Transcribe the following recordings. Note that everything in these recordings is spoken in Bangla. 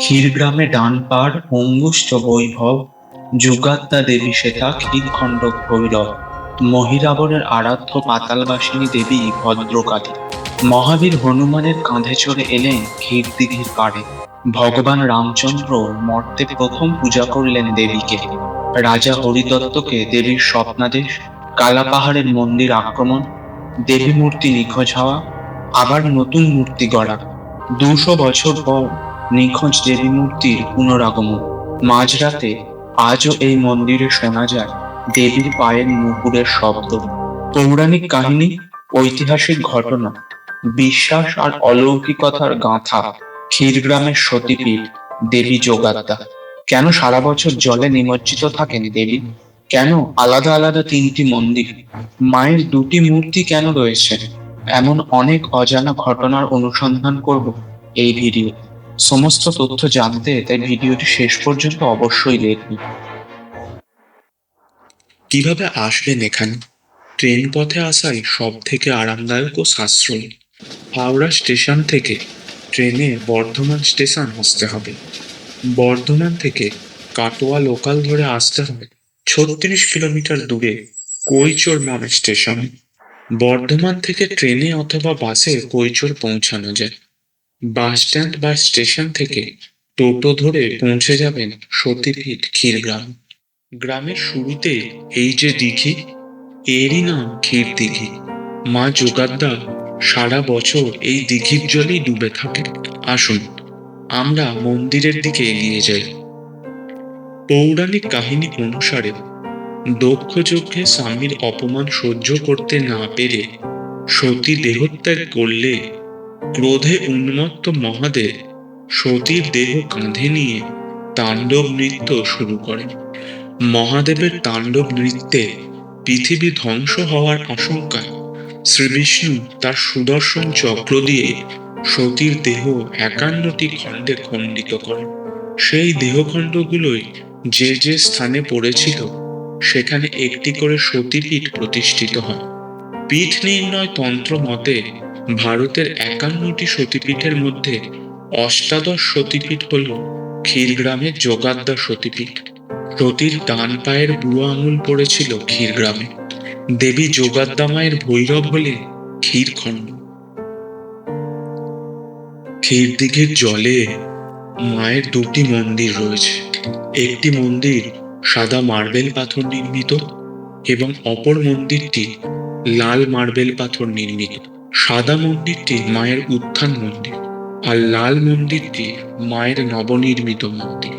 ক্ষীরগ্রামে ডানপাড় অঙ্গুষ্ঠ বৈভব, যুগাত্মা দেবী সেথা ক্ষীরখণ্ড ভৈরব মহিরাবণের আরাধ্য পাতালবাসিনী দেবী ভদ্রকালী। মহাবীর হনুমানের কাঁধে চড়ে এলেন ক্ষীরদিঘির পাড়ে। ভগবান রামচন্দ্র মর্তে প্রথম পূজা করলেন দেবীকে। রাজা হরিদত্তকে দেবীর স্বপ্নাদেশ, কালাপাহাড়ের মন্দির আক্রমণ দেবী মূর্তি নিখোঁজ হওয়া, আবার নতুন মূর্তি গড়া। দুশো বছর পর নিখোঁজ দেবী মূর্তির পুনরাগমন। মাঝরাতে আজও এই মন্দিরে শোনা যায় দেবীর পায়ের নুপুরের শব্দ। পৌরাণিক কাহিনী, ঐতিহাসিক ঘটনা, বিশ্বাস আর অলৌকিকতার গাঁথা, ক্ষীরগ্রামের সতীপীঠ, দেবী যোগাত্মা। কেন সারা বছর জলে নিমজ্জিত থাকেন দেবী? কেন আলাদা আলাদা তিনটি মন্দির? মায়ের দুটি মূর্তি কেন রয়েছে? এমন অনেক অজানা ঘটনার অনুসন্ধান করব এই ভিডিও সমস্ত তথ্য জানতে তাই ভিডিওটি শেষ পর্যন্ত অবশ্যই দেখুন। কীভাবে আসবেন এখানে? ট্রেন পথে আসাই সব থেকে আরামদায়ক ও সাশ্রয়ী। হাওড়া স্টেশন থেকে ট্রেনে বর্ধমান স্টেশন আসতে হবে। বর্ধমান থেকে কাটোয়া লোকাল ধরে আসতে হবে ছত্রিশ কিলোমিটার দূরে কৈচোর নামে স্টেশন। বর্ধমান থেকে ট্রেনে অথবা বাসে কৈচোর পৌঁছানো যায়। বাস স্ট্যান্ড বা স্টেশন থেকে টোটো ধরে পৌঁছে যাবেন সতীপীঠ ক্ষীরগ্রাম। গ্রামের শুরুতে এই যে দিঘি, এরই নাম ক্ষীর দিঘি। মা যোগাদ্দা সারা বছর এই দিঘির জলেই ডুবে থাকে আসুন, আমরা মন্দিরের দিকে এগিয়ে যাই। পৌরাণিক কাহিনী অনুসারে দক্ষ যজ্ঞে স্বামীর অপমান সহ্য করতে না পেরে সতী দেহত্যাগ করলে ক্রোধে উন্মত্ত মহাদেব সতীর দেহ কাঁধে নিয়ে তাণ্ডব নৃত্য শুরু করেন। মহাদেবের তাণ্ডব নৃত্যে পৃথিবী ধ্বংস হওয়ার আশঙ্কায় শ্রীবিষ্ণু তার সুদর্শন চক্র দিয়ে সতীর দেহ একান্নটি খণ্ডে খণ্ডিত করেন। সেই দেহখণ্ডগুলোই যে যে স্থানে পড়েছিল, সেখানে একটি করে সতীপীঠ প্রতিষ্ঠিত হয়। পীঠ নির্ণয় তন্ত্র মতে ভারতের একান্নটি সতীপীঠের মধ্যে অষ্টাদশ সতীপীঠ হল ক্ষীরগ্রামের যোগাদ্দা সতীপীঠ। সতীর ডান পায়ের বুড়ো আঙুল পড়েছিল ক্ষীরগ্রামে। দেবী যোগাদ্দা মায়ের ভৈরব হলে ক্ষীরখণ্ড। ক্ষীরদিঘির জলে মায়ের দুটি মন্দির রয়েছে। একটি মন্দির সাদা মার্বেল পাথর নির্মিত এবং অপর মন্দিরটি লাল মার্বেল পাথর নির্মিত। সাদা মন্দিরটি মায়ের উত্থান মন্দির আর লাল মন্দিরটি মায়ের নবনির্মিত মন্দির।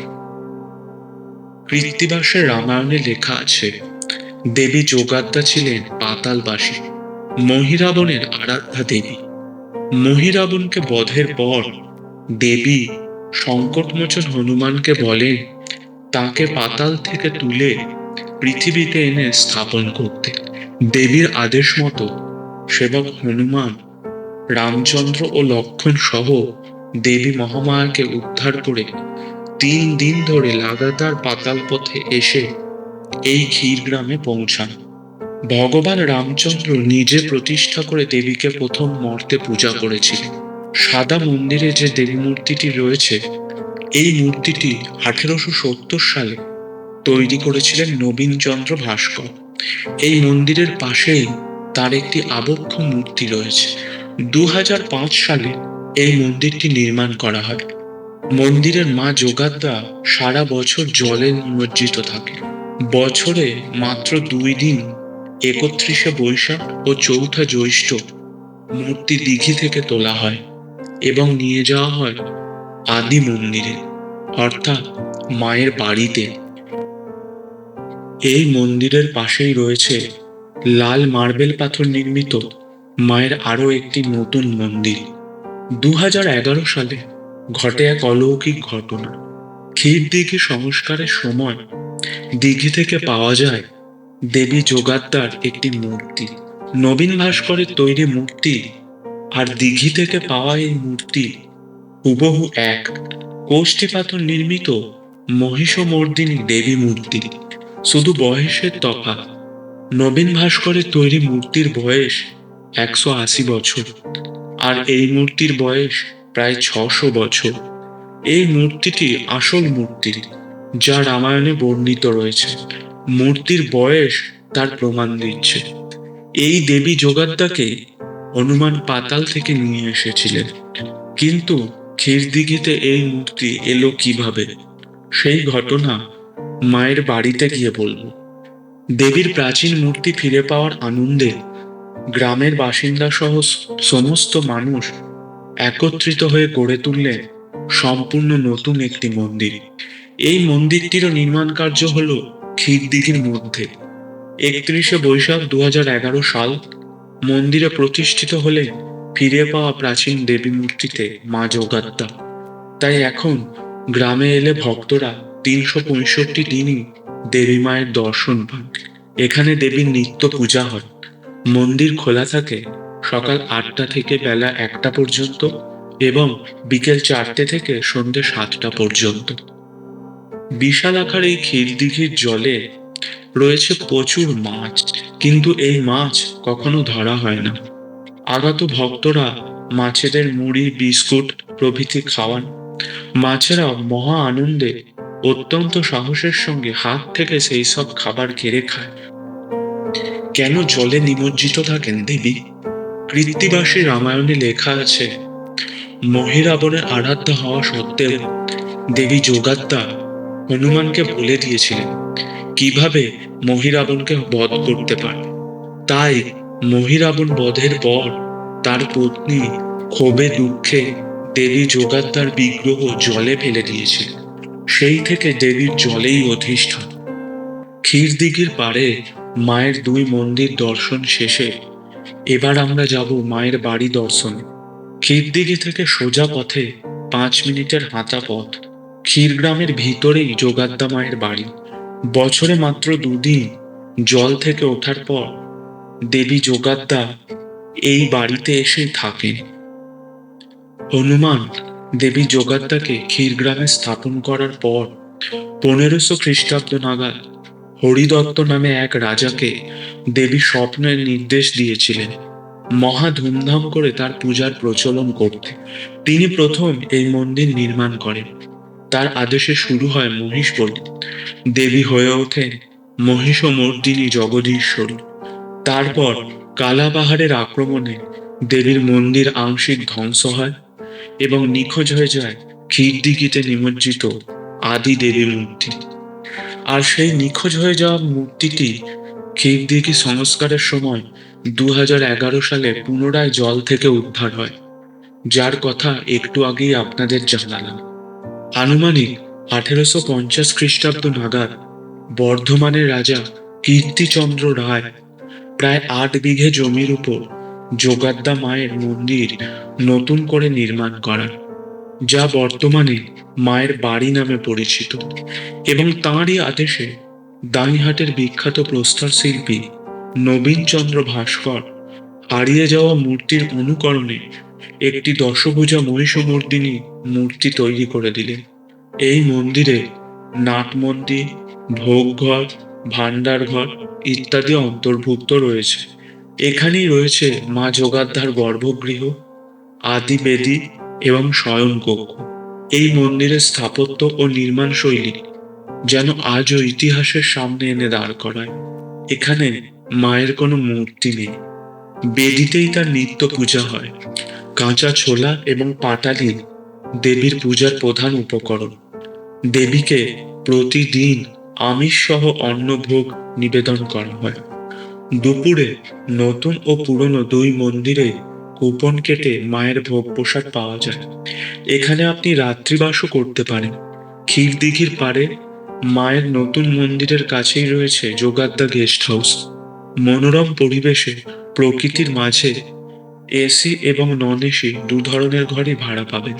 কৃত্তিবাসের রামায়ণে লেখা আছে, দেবী যোগাদ্দা ছিলেন পাতালবাসী মহিরাবণের আরাধ্যা দেবী। মহিরাবণকে বধের পর দেবী সংকটমোচন হনুমানকে বলেন, তাকে পাতাল থেকে তুলে পৃথিবীতে এনে স্থাপন করতে। দেবীর আদেশ মতো সেবক হনুমান, রামচন্দ্র ও লক্ষণ সহ দেবী মহামায়াকে উদ্ধার করে তিন দিন ধরে লাগাতার পাতাল পথে এসে এই ক্ষীর গ্রামে পৌঁছান। ভগবান রামচন্দ্র নিজে প্রতিষ্ঠা করে দেবীকে প্রথম মর্তে পূজা করেছিলেন। সাদা মন্দিরে যে দেবী মূর্তিটি রয়েছে, এই মূর্তিটি আঠেরোশো সত্তর সালে তৈরি করেছিলেন নবীনচন্দ্র ভাস্কর। এই মন্দিরের পাশেই তার একটি আবক্ষ মূর্তি রয়েছে। দু হাজার পাঁচ সালে এই মন্দিরটি নির্মাণ করা হয়। মন্দিরের মা যোগাদ্দা সারা বছর জলে নিমজ্জিত থাকে। বছরে মাত্র দুই দিন, একত্রিশে বৈশাখ ও চৌঠা জ্যৈষ্ঠ মূর্তি দিঘি থেকে তোলা হয় এবং নিয়ে যাওয়া হয় আদি মন্দিরে, অর্থাৎ মায়ের বাড়িতে। এই মন্দিরের পাশেই রয়েছে লাল মার্বেল পাথর নির্মিত মায়ের আরও একটি নতুন মন্দির। দু সালে ঘটে এক অলৌকিক ঘটনা। ক্ষীর দিঘি সংস্কারের সময় দিঘি থেকে পাওয়া যায় দেবী যোগাত্মার একটি মূর্তি। নবীন ভাস্করের তৈরি মূর্তি আর দিঘি থেকে পাওয়া এই মূর্তি হুবহু এক। কোষ্ঠী পাথর নির্মিত মহিষমর্দিনী দেবী মূর্তি। শুধু বয়সের তফাৎ। নবীন ভাস্করের তৈরি মূর্তির বয়স একশো আশি বছর, আর এই মূর্তির বয়স প্রায় ছশো বছর। এই মূর্তিটি আসল মূর্তি, যা রামায়ণে বর্ণিত রয়েছে। মূর্তির বয়স তার প্রমাণ দিচ্ছে। এই দেবী যোগাদ্দাকে হনুমান পাতাল থেকে নিয়ে এসেছিলেন। কিন্তু ক্ষীরদিঘিতে এই মূর্তি এলো কীভাবে? সেই ঘটনা মায়ের বাড়িতে গিয়ে বলব। দেবীর প্রাচীন মূর্তি ফিরে পাওয়ার আনন্দে গ্রামের বাসিন্দা সহ সমস্ত মানুষ একত্রিত হয়ে গড়ে তুললেন সম্পূর্ণ নতুন একটি মন্দির। এই মন্দিরটিরও নির্মাণ কার্য হল ক্ষীরদিঘির মধ্যে। একত্রিশে বৈশাখ দু এগারো সাল মন্দিরে প্রতিষ্ঠিত হলে ফিরে পাওয়া প্রাচীন দেবী মূর্তিতে মা যোগাত্তা। তাই এখন গ্রামে এলে ভক্তরা তিনশো পঁয়ষট্টি দিনই দেবী মায়ের দর্শন পান। এখানে দেবীর নিত্য পূজা হয়। মন্দির খোলা থাকে সকাল আটটা থেকে বেলা একটা পর্যন্ত এবং বিকেল চারটে থেকে সন্ধ্যে সাতটা পর্যন্ত। বিশাল আকার এই ক্ষীরদিঘির জলে রয়েছে প্রচুর মাছ, কিন্তু এই মাছ কখনো ধরা হয় না। আগত ভক্তরা মাছেদের মুড়ি, বিস্কুট প্রভৃতি খাওয়ান। মাছেরা মহা আনন্দে অত্যন্ত সাহসের সঙ্গে হাত থেকে সেই সব খাবার কেড়ে খায়। কেন জলে নিমজ্জিত থাকেন দেবী? কৃত্তিবাসী রামায়ণে লেখা আছে মহিরাবণের আরাধ্য হওয়া সত্ত্বেও দেবী যোগাত্তা হনুমানকে বলে দিয়েছিলেন, কীভাবে মহিরাবণকে বধ করতে পারে? তাই মহিরাবণ বধের পর তার পত্নী ক্ষোভে দুঃখে দেবী যোগাত্তার বিগ্রহ জলে ফেলে দিয়েছিল সেই থেকে দেবীর জলেই অধিষ্ঠান ক্ষীরদিঘির পাড়ে মায়ের দুই মন্দির দর্শন শেষে এবার আমরা যাব মায়ের বাড়ি দর্শনে। ক্ষীরদিঘি থেকে সোজা পথে পাঁচ মিনিটের হাঁটা পথ। ক্ষীরগ্রামের ভিতরেই যোগাদ্দা মায়ের বাড়ি। বছরে মাত্র দুদিন জল থেকে ওঠার পর দেবী যোগাদ্দা এই বাড়িতে এসে থাকেন। হনুমান দেবী যোগাদ্দাকে ক্ষীরগ্রামে স্থাপন করার পর পনেরোশো খ্রিস্টাব্দ নাগাদ হরিদত্ত নামে এক রাজাকে দেবী স্বপ্নের নির্দেশ দিয়েছিলেন। মহা ধুমধাম করে তার পূজার প্রচলন করতে। তিনি প্রথম এই মন্দির নির্মাণ করেন। তার আদেশে শুরু হয় মহিষ বলি। দেবী হয়ে ওঠেন মহিষমর্দিনী জগদীশ্বরী। তারপর কালাপাহাড়ের আক্রমণে দেবীর মন্দির আংশিক ধ্বংস হয়। এবং নিখোঁজ হয়ে যায় ক্ষীরদিঘিতে নিমজ্জিত আদি দেবী মূর্তি। আর সেই নিখোঁজ হয়ে যাওয়া মূর্তিটি ক্ষীরদিঘি সংস্কারের সময় দু সালে পুনরায় জল থেকে উদ্ধার হয়। যার কথা একটু আগেই আপনাদের জানালাম। আনুমানিক আঠেরোশো পঞ্চাশ খ্রিস্টাব্দ নাগাদ বর্ধমানের রাজা কীর্তিচন্দ্র রায় প্রায় আট বিঘে জমির উপর যোগাদ্দা মায়ের মন্দির নতুন করে নির্মাণ করান যা বর্তমানে মায়ের বাড়ি নামে পরিচিত এবং তাঁরই আদেশে দাঁইহাটের বিখ্যাত প্রস্তর শিল্পী নবীনচন্দ্র ভাস্কর হারিয়ে যাওয়া মূর্তির অনুকরণে একটি দশভুজা মহিষমর্দিনী মূর্তি তৈরি করে দিলেন। এই মন্দিরে নাট মন্দির, ভোগঘর ভাণ্ডার ঘর ইত্যাদি অন্তর্ভুক্ত রয়েছে। এখানেই রয়েছে মা যোগাদ্ধার গর্ভগৃহ, আদি বেদী এবং শয়নকক্ষ এই মন্দিরের স্থাপত্য ও নির্মাণ শৈলী যেন আজও ইতিহাসের সামনে এনে দাঁড় করায়। এখানে মায়ের কোনো মূর্তি নেই। বেদিতেই তার নিত্য পূজা হয়। কাঁচা ছোলা এবং পাটালি দেবীর পূজার প্রধান উপকরণ। দেবীকে প্রতিদিন আমিষ সহ অন্নভোগ নিবেদন করা হয়। দুপুরে নতুন ও পুরনো দুই মন্দিরে কুপন কেটে মায়ের ভোগ প্রসাদ পাওয়া যায়। এখানে আপনি রাত্রিবাসও করতে পারেন। ক্ষীরদিঘির পাড়ে মায়ের নতুন মন্দিরের কাছেই রয়েছে যোগাদ্দা গেস্ট হাউস। মনোরম পরিবেশে প্রকৃতির মাঝে এসি এবং নন এসি দু ধরনের ঘরই ভাড়া পাবেন।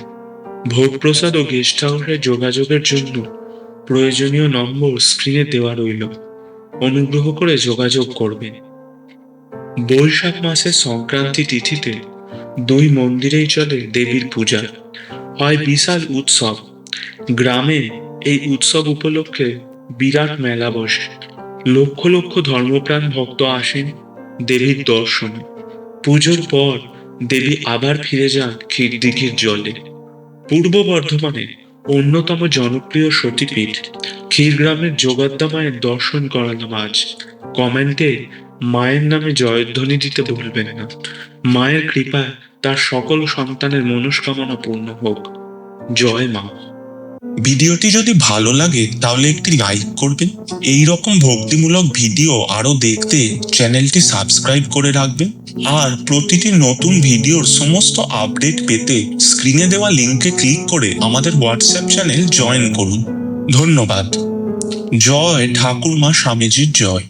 ভোগ প্রসাদ ও গেস্ট হাউসে যোগাযোগের জন্য প্রয়োজনীয় নম্বর স্ক্রিনে দেওয়া রইল। অনুগ্রহ করে যোগাযোগ করবেন বৈশাখ মাসের সংক্রান্তি তিথিতে দুই মন্দিরেই চলে দেবীর পূজা। হয় বিশাল উৎসব। গ্রামে এই উৎসব উপলক্ষে বিরাট মেলা বসে। লক্ষ লক্ষ ধর্মপ্রাণ ভক্ত আসেন দেবীর দর্শনে। পুজোর পর দেবী আবার ফিরে যান ক্ষীরদিঘির জলে। পূর্ব বর্ধমানে অন্যতম জনপ্রিয় সতীপীঠ ক্ষীরগ্রামের যোগাদ্দা মায়ের দর্শন করালাম আজ। কমেন্টে, মায়ের নামে জয়ধ্বনি দিতে ভুলবেন না। মায়ের কৃপায় তার সকল সন্তানের মনস্কামনা পূর্ণ হোক। জয় মা। ভিডিওটি যদি ভালো লাগে, তাহলে একটি লাইক করবেন। এই রকম ভক্তিমূলক ভিডিও আরও দেখতে চ্যানেলটি সাবস্ক্রাইব করে রাখবেন। আর প্রতিটি নতুন ভিডিওর সমস্ত আপডেট পেতে স্ক্রিনে দেওয়া লিঙ্কে ক্লিক করে আমাদের হোয়াটসঅ্যাপ চ্যানেল জয়েন করুন। ধন্যবাদ। জয় ঠাকুরমা স্বামীজির জয়।